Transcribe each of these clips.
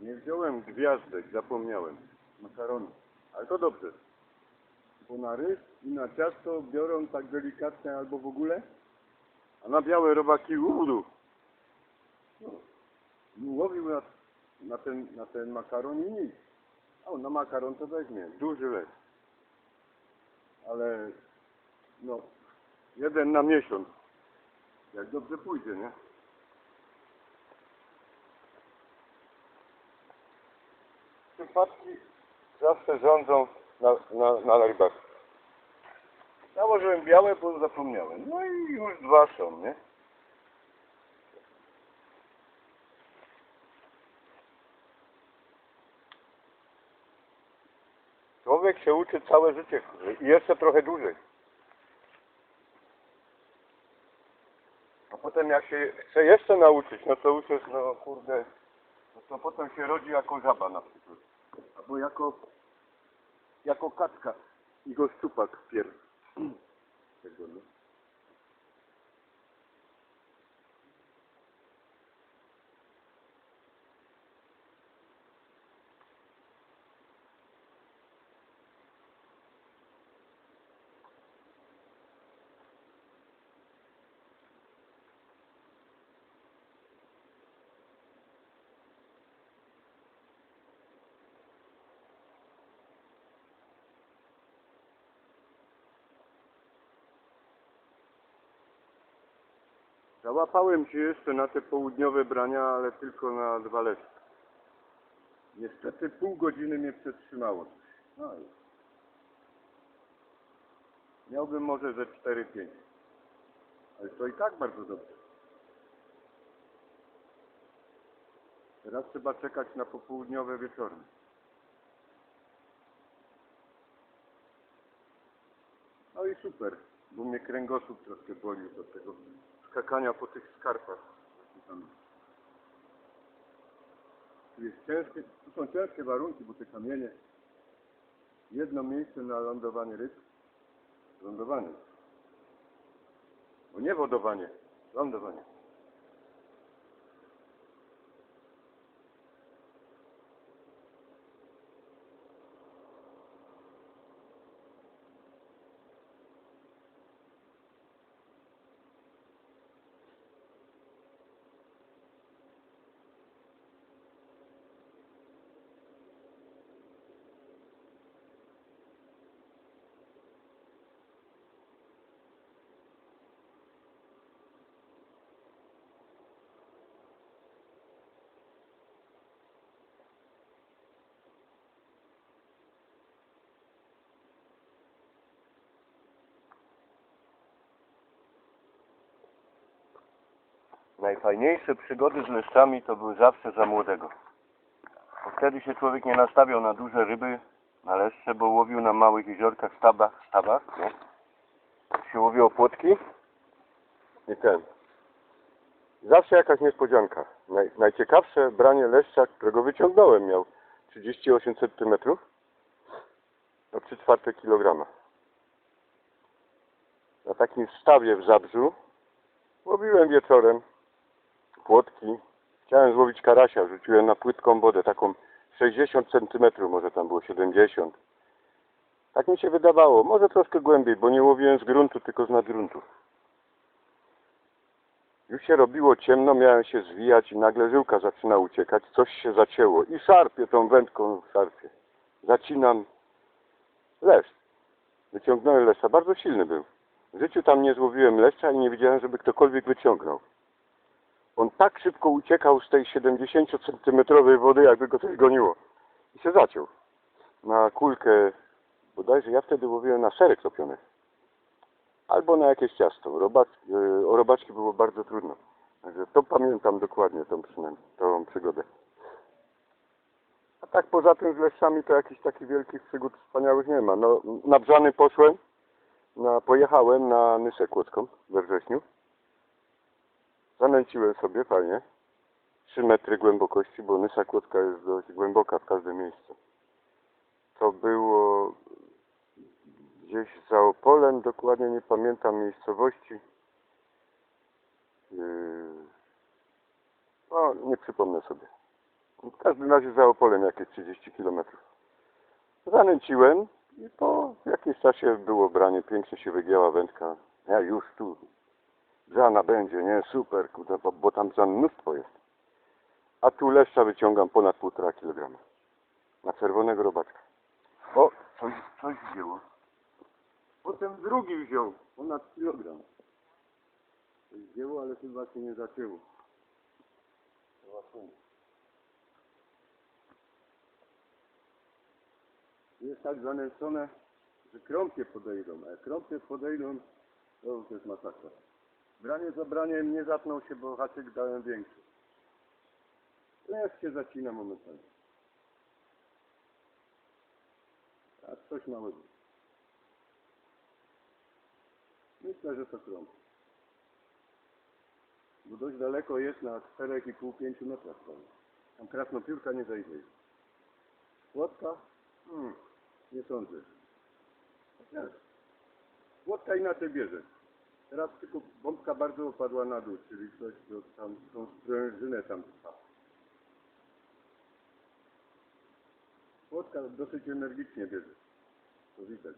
Nie wziąłem gwiazdek, zapomniałem. Makaronu. Ale to dobrze. Bo na ryż i na ciasto biorą tak delikatnie albo w ogóle, a na białe robaki udu. No, łowił na, na, ten, na ten makaron i nic. A on na makaron to weźmie. Duży lek. Ale no, jeden na miesiąc. Jak dobrze pójdzie, nie? Przypadki zawsze rządzą na, na, na rybach. Założyłem białe, bo zapomniałem. No i już dwa są, nie? Człowiek się uczy całe życie i jeszcze trochę dłużej. A potem jak się chce jeszcze nauczyć, no to jest, no kurde, no to potem się rodzi jako żaba na przykład. Albo jako, jako kaczka i go szczupak. Tego, no. Załapałem się jeszcze na te południowe brania, ale tylko na dwa leszcze. Niestety pół godziny mnie przetrzymało. No i miałbym może ze 4-5. Ale to i tak bardzo dobrze. Teraz trzeba czekać na popołudniowe wieczorne. No i super, bo mnie kręgosłup troszkę boli do tego skakania po tych skarpach. Tu, jest ciężkie, tu są ciężkie warunki, bo te kamienie. Jedno miejsce na lądowanie ryb. Lądowanie. Bo nie wodowanie, lądowanie. Najfajniejsze przygody z leszczami to były zawsze za młodego. Bo wtedy się człowiek nie nastawiał na duże ryby, na leszcze, bo łowił na małych jeziorkach, stabach, stabach, nie? Się łowiło płotki i ten. Zawsze jakaś niespodzianka. Naj, najciekawsze branie leszcza, którego wyciągnąłem, miał 38 cm, no 3 czwarte kilograma. Na takim stawie w Zabrzu łowiłem wieczorem płotki. Chciałem złowić karasia, rzuciłem na płytką wodę, taką 60 cm, może tam było 70. Tak mi się wydawało, może troszkę głębiej, bo nie łowiłem z gruntu, tylko z nadgruntu. Już się robiło ciemno, miałem się zwijać i nagle żyłka zaczyna uciekać, coś się zacięło i szarpię tą wędką, szarpię. Zacinam leszcz. Wyciągnąłem leszcza, bardzo silny był. W życiu tam nie złowiłem leszcza i nie widziałem, żeby ktokolwiek wyciągnął. On tak szybko uciekał z tej 70 centymetrowej wody, jakby go coś goniło. I się zaciął. Na kulkę, bodajże ja wtedy łowiłem na serek topiony. Albo na jakieś ciasto. Robacz, e, o robaczki było bardzo trudno. Także to pamiętam dokładnie, tą przynajmniej, tą przygodę. A tak poza tym z leszczami to jakichś takich wielkich przygód wspaniałych nie ma. No, na Brzany poszłem, na, pojechałem na Nysę Kłodzką we wrześniu. Zanęciłem sobie fajnie. 3 metry głębokości, bo Nysa Kłodzka jest dość głęboka w każdym miejscu. To było gdzieś za Opolem, dokładnie nie pamiętam miejscowości. Yy, No, nie przypomnę sobie. W każdym razie za Opolem jakieś 30 km. Zanęciłem i po jakimś czasie było branie, pięknie się wygięła wędka. Ja już tu, Żana będzie, nie? Super, kurde, bo, bo tam za mnóstwo jest. A tu leszcza wyciągam ponad półtora kilograma. Na czerwonego robaczka. O, coś, coś wzięło. Potem drugi wziął, ponad kilogram. Coś wzięło, ale chyba się nie zaczęło. Jest tak zanęcone, że krąpie podejdą, a jak krąpie podejdą, to już jest masakra. Branie za braniem nie zapnął się, bo haczyk dałem większy. Lew się zacina momentalnie. A coś małego. Myślę, że to krąg. Bo dość daleko jest na 4,5-5 metrach. Tam krasnopiórka nie zajdzie. Łódka? Hmm, nie sądzę. Chociaż Łódka inaczej bierze. Teraz tylko bombka bardzo opadła na dół, czyli coś, co tam, tą sprężynę tam trwa. Łódka dosyć energicznie bierze. To widać.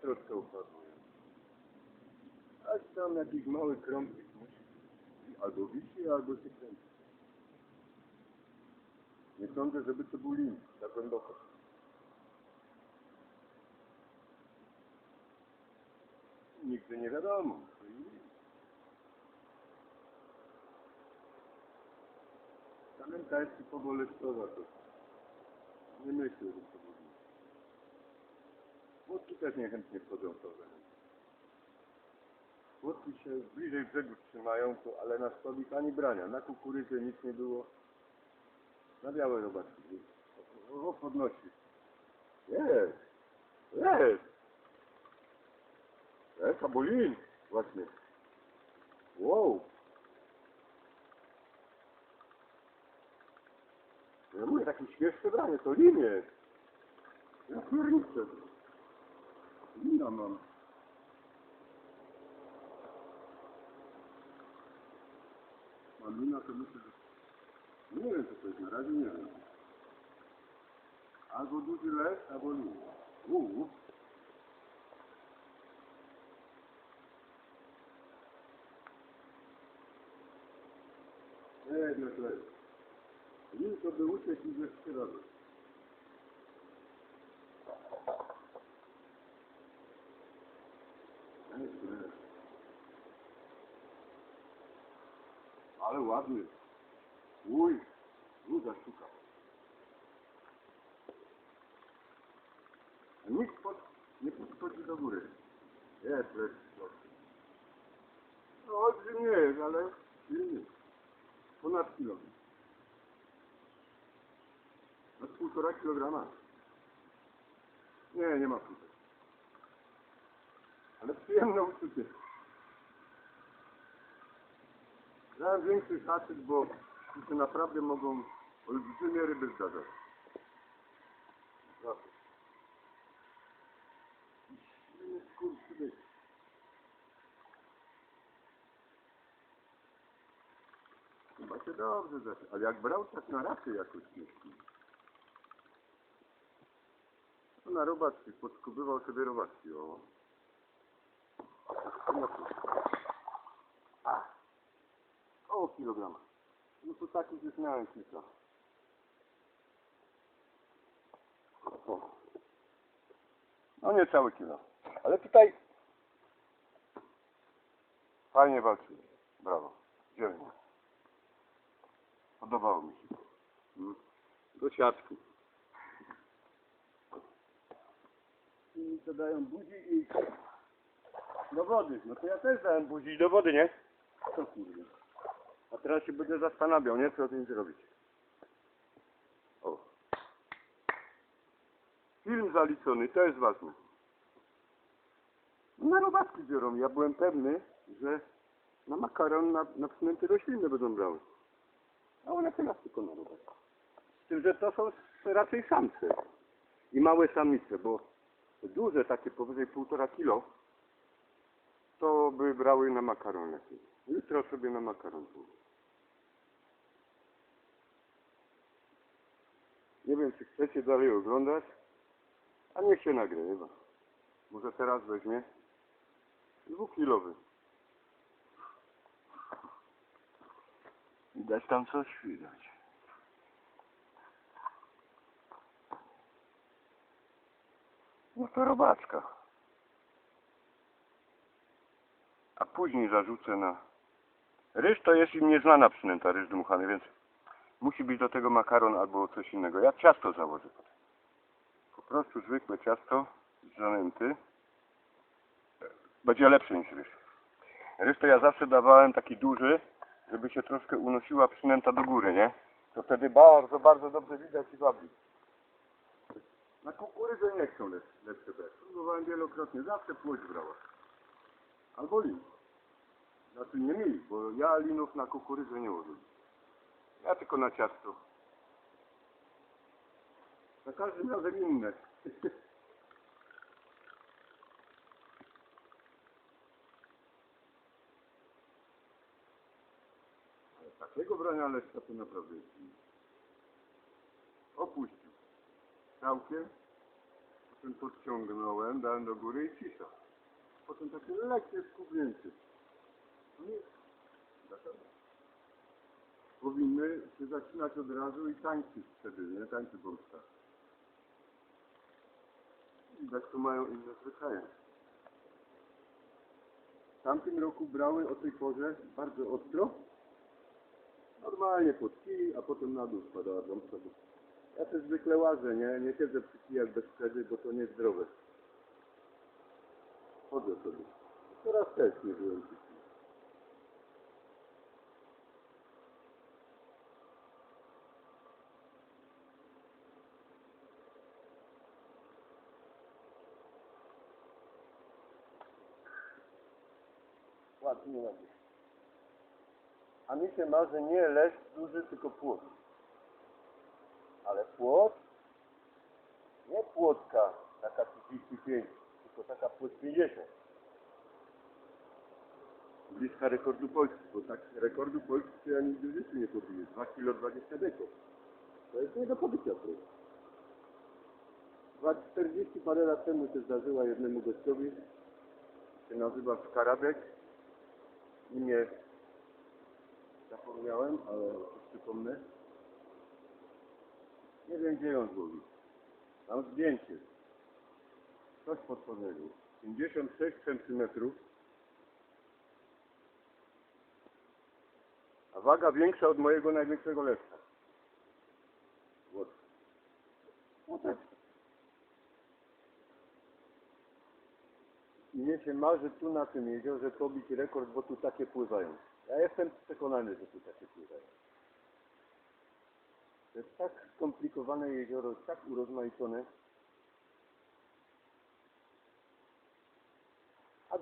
Troszkę upadło. Aż tam jakiś mały musi. Albo wisi, albo się kręci. Nie sądzę, żeby to był lin, za głęboko. Nigdy nie wiadomo. to i lin. Pamięta jest typowo leszczowa to. Nie myślę, że to. Łódki też niechętnie wchodzą w to. Łódki się bliżej brzegu trzymają, to, ale na stolik ani brania. Na kukurydzy nic nie było. Na białe robaczki. O, podnosi. Jest. Jest. Jest, abulin. Właśnie. Wow. Ja mówię, takie świeższe branie, to lin jest. Ja pierniczę. Lina mam. Mam lina, to myślę, że... Nie wiem, co to jest, na razie nie wiem. Albo. Uuu. Nie. Lin to by uciekł i ze trzy Ale ładny. Uj, duża sztuka. A nikt pod, nie podchodzi do góry. Jest, lecz. No, olbrzym nie jest, ale silny. Ponad kilo. Na półtora kilograma. Nie, nie ma półtora. Ale przyjemne uczucie. Dałem większy haczyk, bo tu naprawdę mogą olbrzymie ryby zdarzać. Zawsze. Chyba się dobrze zaczął. Ale jak brał tak na raty jakoś myśli. To na robaczki, podskubywał sobie robaczki, o. A. Około kilograma. No to takich już miałem kilka. O. No nie cały kilo. Ale tutaj fajnie walczyli. Brawo. Dzielnie. Podobało mi się. Mm. Do siatki. I to dają budzi i do wody. No to ja też dałem budzi i do wody, nie? Co kurde. A teraz się będę zastanawiał, nie? Co z nim zrobić. O. Film zaliczony, to jest ważne. Na robaki biorą. Ja byłem pewny, że na makaron, na, na przynęty roślinne będą brały. A one teraz tylko na robaki. Z tym, że to są raczej samce. I małe samice, bo duże, takie powyżej półtora kilo, to by brały na makaron. Jutro sobie na makaron pójdę. Nie wiem, czy chcecie dalej oglądać, a niech się nagrywa. Może teraz weźmie dwukilowy. Widać tam coś? Widać. No to robaczka. A później zarzucę na... Ryż to jest im nieznana przynęta, ryż dmuchany, więc musi być do tego makaron albo coś innego. Ja ciasto założę. Po prostu zwykłe ciasto z zanęty. Będzie lepsze niż ryż. Ryż to ja zawsze dawałem taki duży, żeby się troszkę unosiła przynęta do góry, nie? To wtedy bardzo, bardzo dobrze widać i wabi. Na kukurydzę nie chcą lepsze, brać. Próbowałem wielokrotnie, zawsze płoć brała. Albo lin. Znaczy nie mi, bo ja linów na kukurydzę nie łowię. Ja tylko na ciasto. Za każdym razem inne. Ale takiego brania leszcza to naprawdę jest. Opuścił. Całkiem. Potem podciągnąłem, dałem do góry i cisza. Potem takie lekkie skubnięcie. No? Powinny się zaczynać od razu i tańczyć wtedy, nie? Tańczy Polska. Widać, to mają inne zwyczaje. W tamtym roku brały o tej porze bardzo ostro. Normalnie pod kij, a potem na dół spadała gąbka. Ja też zwykle łażę, nie? Nie siedzę przy kijach bez wtedy, bo to niezdrowe. Chodzę sobie. Teraz też nie byłem. Ładnie, ładnie. A mi się marzy nie leszcz duży, tylko płot. Ale płot, nie płotka taka 35, tylko taka płot 50. Bliska rekordu Polski, bo tak rekordu Polski to ja nigdy w życiu nie pobiję. 2 kg 20 deko. To jest nie do pobycia to. 2,40 parę lat temu się zdarzyła jednemu gościowi. Się nazywa Skarabek. Imię zapomniałem, ale to przypomnę. Nie wiem gdzie ją złowił. Mam zdjęcie. Coś pod 56 cm. A waga większa od mojego największego lewca. No tak. I mnie się marzy tu na tym jeziorze pobić rekord, bo tu takie pływają. Ja jestem przekonany, że tu takie pływają. To jest tak skomplikowane jezioro, tak urozmaicone,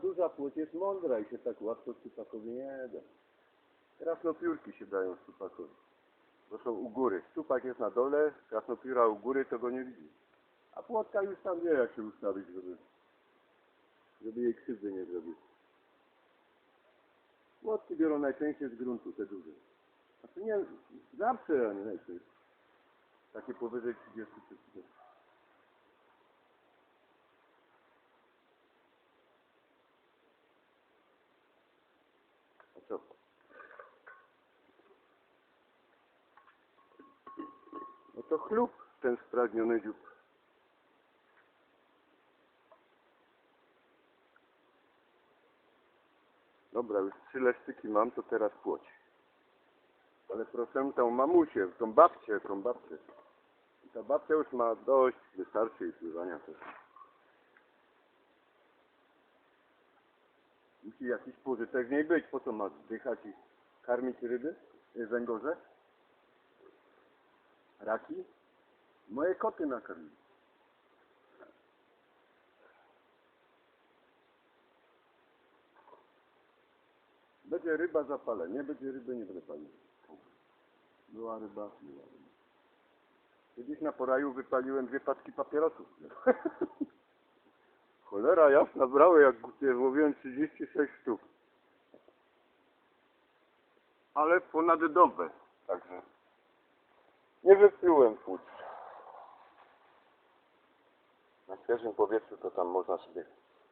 duża płeć jest mądra i się tak łatwo stupakowi nie da. Krasnopiórki się dają stupakowi. Bo są u góry. Stupak jest na dole, krasnopióra u góry, to go nie widzi. A płotka już tam wie, jak się ustawić, żeby, żeby jej krzywdy nie zrobić. Płotki biorą najczęściej z gruntu, te duże. Znaczy nie, zawsze, a nie najczęściej. Takie powyżej 30 cm. A co? No to chlub, ten spragniony dziób. Dobra, już trzy leszczyki mam, to teraz płoć. Ale proszę tą mamusię, tą babcię, tą babcię. Ta babcia już ma dość, wystarczy jej pływania też. Musi jakiś pożytek w niej być, po co ma zdychać i karmić ryby, y, węgorze, raki? Moje koty nakarmi. Będzie ryba zapalę, nie będzie ryby, nie będę. Była ryba, była ryba. Kiedyś na poraju wypaliłem dwie paczki papierosów. Cholera jasna, brały jak głupie, mówiłem 36 sztuk. Ale ponad dobę, także nie wyplułem płuc. Na świeżym powietrzu to tam można sobie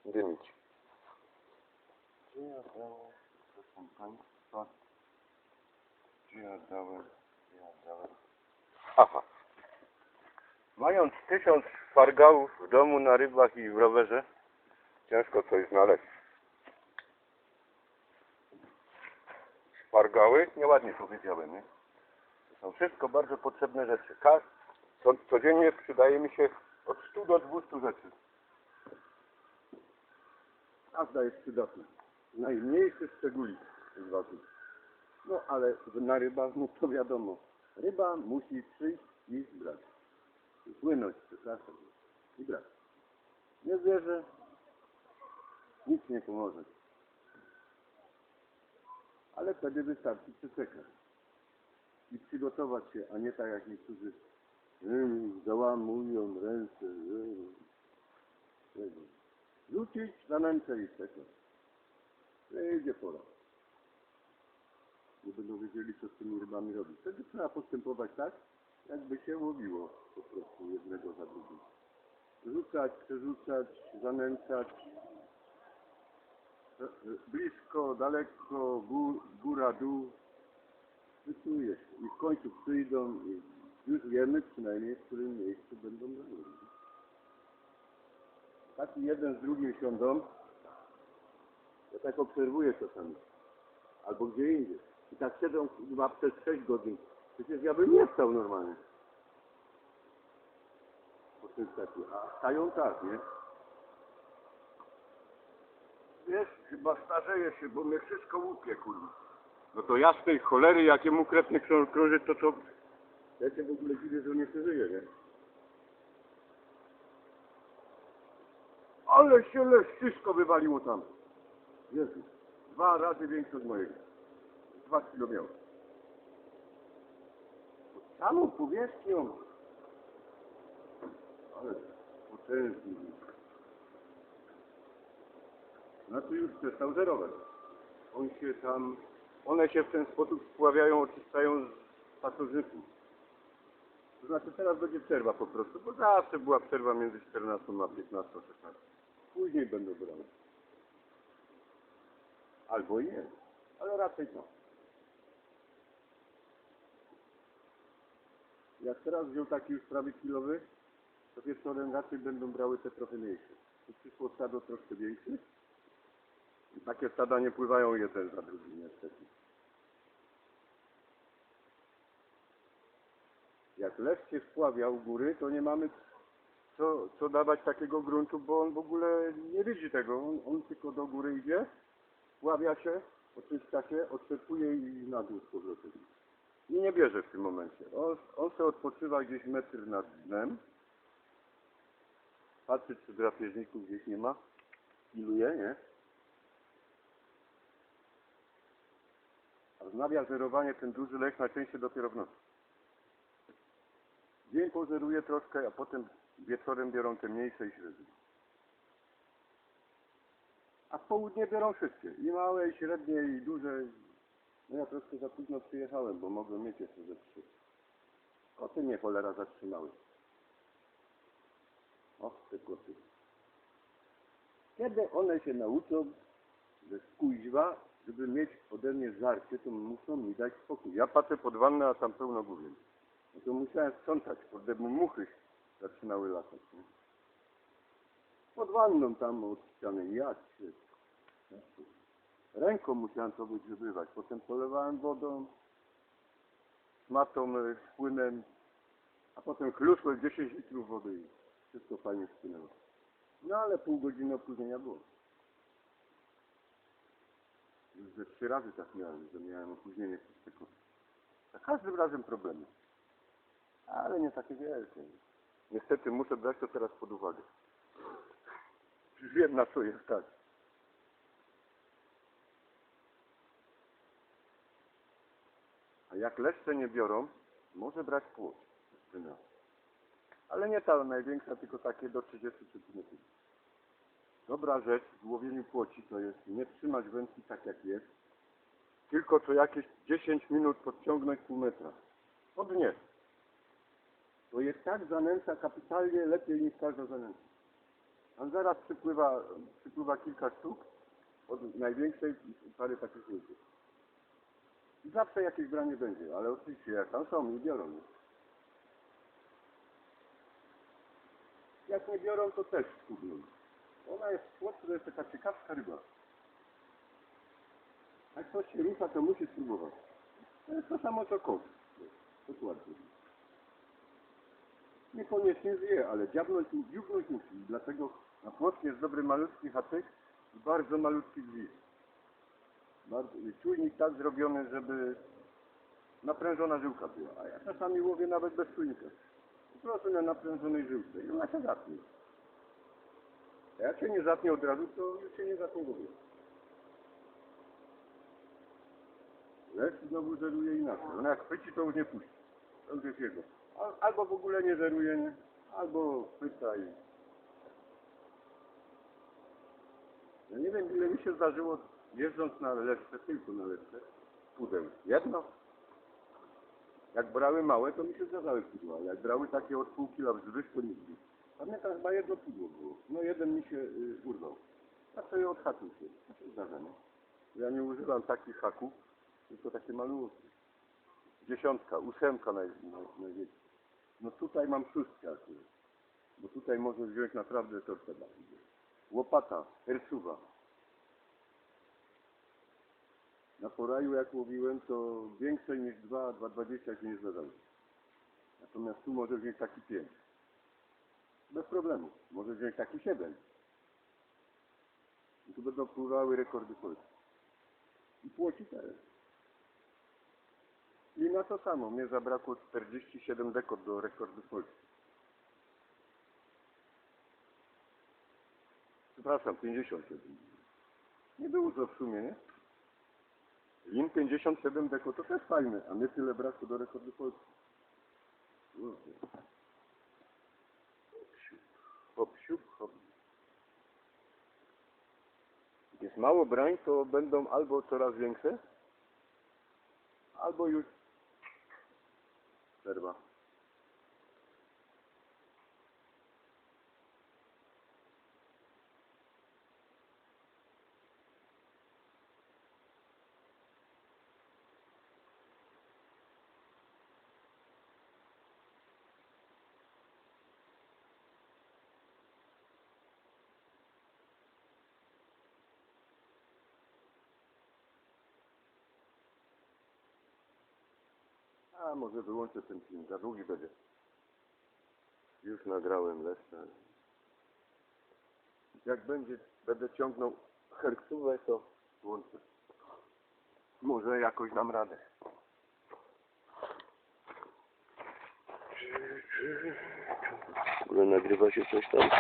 dymić. Gdzie ja dałem, proszę Państwa, gdzie ja dałem, gdzie ja dałem. Aha. Mając tysiąc szpargałów w domu, na rybach i w rowerze, ciężko coś znaleźć. Szpargały, nieładnie powiedziałem, nie? Są wszystko bardzo potrzebne rzeczy. Ka- co, codziennie przydaje mi się od 100 do 200 rzeczy. Każda jest przydatna. Najmniejszy szczególik jest ważny. No ale na rybach, no to wiadomo. Ryba musi przyjść i brać. Płynąć, przepraszam. I brać. Nie zwierzę, nic nie pomoże. Ale wtedy wystarczy przeczekać. I przygotować się, a nie tak jak niektórzy mm, załamują ręce. mm. Tego. Rzucić na ręce i. Przyjdzie pora. Nie będą wiedzieli, co z tymi rybami robić. Wtedy trzeba postępować tak, jakby się łowiło po prostu jednego za drugim. Rzucać, przerzucać, zanęcać. E, e, Blisko, daleko, gór, góra, dół. Wyczujesz. I w końcu przyjdą i już wiemy przynajmniej, w którym miejscu będą robić. Taki jeden z drugim siądą. Ja tak obserwuję czasami. Albo gdzie indziej. I tak siedzą chyba przez 6 godzin. Przecież ja bym nie stał normalnie. Po tym sklepie. A stają tak, nie? Wiesz, chyba starzeję się, bo mnie wszystko łupie, kurwa. No to ja cholery, jakiemu kretny krą- to co... Ja się w ogóle dziwię, że nie przeżyję, nie? Ale się wszystko wywaliło tam. Jezu. Dwa razy większe od mojego. Dwa kilo miał. Pod samą powierzchnią. Ale potężny. Znaczy już przestał żerować. On się tam, one się w ten sposób spławiają, oczyszczają z pasożytów. To znaczy teraz będzie przerwa po prostu, bo zawsze była przerwa między 14 a 15, 16. Później będą brane. Albo nie, ale raczej to. Jak teraz wziął taki już prawie kilowy, to wieczorem raczej będą brały te trochę mniejsze. Tu przyszło stado troszkę większe. Takie stada nie pływają jeden za drugim niestety. Jak lew się spławia u góry, to nie mamy co, co dawać takiego gruntu, bo on w ogóle nie widzi tego. On, on tylko do góry idzie, spławia się, oczyszcza się, odczepuje i na dół z powrotem. I nie bierze w tym momencie. On, on sobie odpoczywa gdzieś metr nad dnem. Patrzy, czy drapieżników gdzieś nie ma. Piluje, nie? A wznawia żerowanie ten duży lech najczęściej dopiero w nocy. Dzień pozeruje troszkę, a potem wieczorem biorą te mniejsze i średnie. A w południe biorą wszystkie. I małe, i średnie, i duże. No ja troszkę za późno przyjechałem, bo mogłem mieć jeszcze ze trzy. Koty mnie cholera zatrzymały. Och, te koty. Kiedy one się nauczą, że skuźwa, żeby mieć ode mnie żarcie, to muszą mi dać spokój. Ja patrzę pod wannę, a tam pełno główien. No to musiałem sprzątać, kurde, bo muchy zaczynały latać. Nie? Pod wanną tam od ściany, jak się. Ręką musiałem to wygrzebywać, potem polewałem wodą, szmatą, e, płynem, a potem chlusłem 10 litrów wody i wszystko fajnie spłynęło. No ale pół godziny opóźnienia było. Już ze trzy razy tak miałem, że miałem opóźnienie przez koty. Za każdym razem problemy. Ale nie takie wielkie. Niestety muszę brać to teraz pod uwagę. Wiem na co jest tak. jak leszcze nie biorą, może brać. Syna. Ale nie ta największa, tylko takie do 30 cm. Dobra rzecz w łowieniu płoci to jest nie trzymać wędki tak jak jest, tylko co jakieś 10 minut podciągnąć pół metra. Podnieść. To jest tak zanęca kapitalnie lepiej niż każda zanęca. A zaraz przypływa, przypływa kilka sztuk od największej i parę takich mniejszych. I zawsze jakieś branie będzie, ale oczywiście jak tam są i biorą. nie? Jak nie biorą, to też skubną. Ona jest słodka, to jest taka ciekawska ryba. Jak coś się rusza, to musi spróbować. To jest to samo co kot. Dokładnie. Niekoniecznie zje, ale dziabnąć, dziubnąć musi. Dlatego na płotnie jest dobry malutki haczyk i bardzo malutki gwizd. Czujnik tak zrobiony, żeby naprężona żyłka była. A ja czasami łowię nawet bez czujnika. Po prostu na naprężonej żyłce i ona się zatnie. Jak się nie zatnie od razu, to się nie zatnie ogóle. Lecz znowu zeruje inaczej. Ona jak chwyci, to już nie puści. To już jest jego. Al- Albo w ogóle nie zeruje, nie? albo chwyta i... Ja nie wiem, ile mi się zdarzyło, jeżdżąc na leszcze, tylko na leszcze, pudeł. Jedno. Jak brały małe, to mi się zdarzały pudła. Jak brały takie od pół kila wzwyż, to nigdy. Pamiętam, chyba jedno pudło było. No jeden mi się y, urwał. A sobie odhaczył się. To się zdarza, nie? Ja nie używam takich haków, tylko takie malutkie. Dziesiątka, ósemka naj, naj, największa. No tutaj mam szóstkę akurat. Bo tutaj można wziąć naprawdę torpeda. Łopata, ersuwa. Na poraju jak łowiłem, to więcej niż 2, 2,20 się nie zdarzało. Natomiast tu może wziąć taki 5. Bez problemu. Może wziąć taki 7. I tu będą pływały rekordy Polski. I płoci też. I na to samo. Mnie zabrakło 47 dekod do rekordu Polski. Przepraszam, 57. Nie było to w sumie, nie? Lin 57 deko to też fajne, a mnie tyle brakło do rekordu Polski. Kurde. Hop, siup, hop, jest mało brań, to będą albo coraz większe, albo już przerwa. A może wyłączę ten film, za długi będzie. Już nagrałem leszcze. Jak będzie, będę ciągnął herksówę, to włączę. Może jakoś dam radę. W ogóle nagrywa się coś tam.